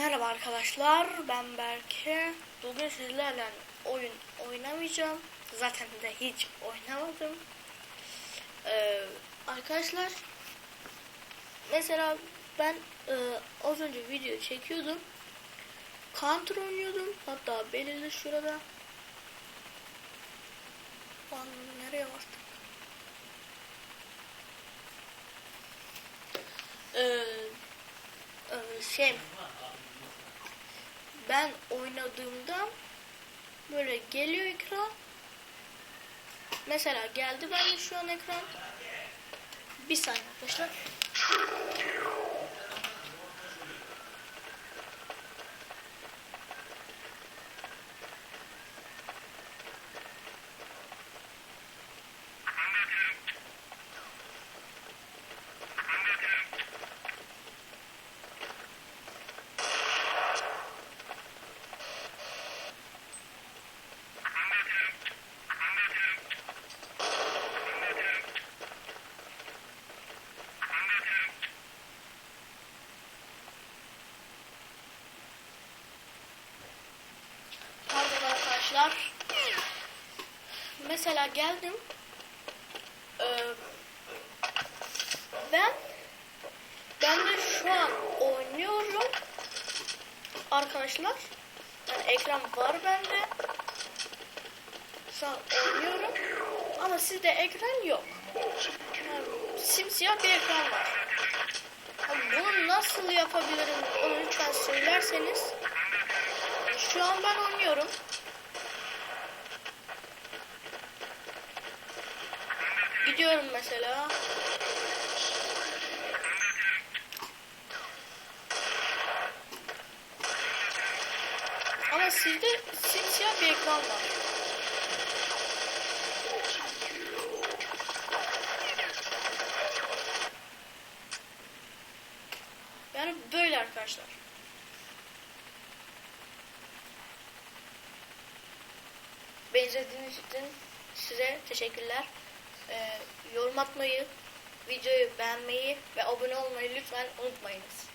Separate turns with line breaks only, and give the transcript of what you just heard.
Merhaba arkadaşlar, ben Berke. Bugün sizlerle oyun oynamayacağım. Zaten de hiç oynamadım. Ee, arkadaşlar, mesela ben e, az önce video çekiyordum. Counter oynuyordum. Hatta belirli şurada. Lan nereye bastık? Ee, e, şey ben oynadığımda böyle geliyor ekran. Mesela geldi bende şu an ekran. Bir saniye arkadaşlar. Arkadaşlar. Mesela geldim. Ee, ben ben de şu an oynuyorum. Arkadaşlar. Yani ekran var bende. Şu an oynuyorum. Ama sizde ekran yok. Yani simsiyah bir ekran var. Ama bunu nasıl yapabilirim onu lütfen söylerseniz. Şu an ben oynuyorum. Gidiyorum mesela. Ama sizde simsiyah bir ekran var. Yani böyle arkadaşlar. Beni izlediğiniz için size teşekkürler. Ee, yorum atmayı, videoyu beğenmeyi ve abone olmayı lütfen unutmayınız.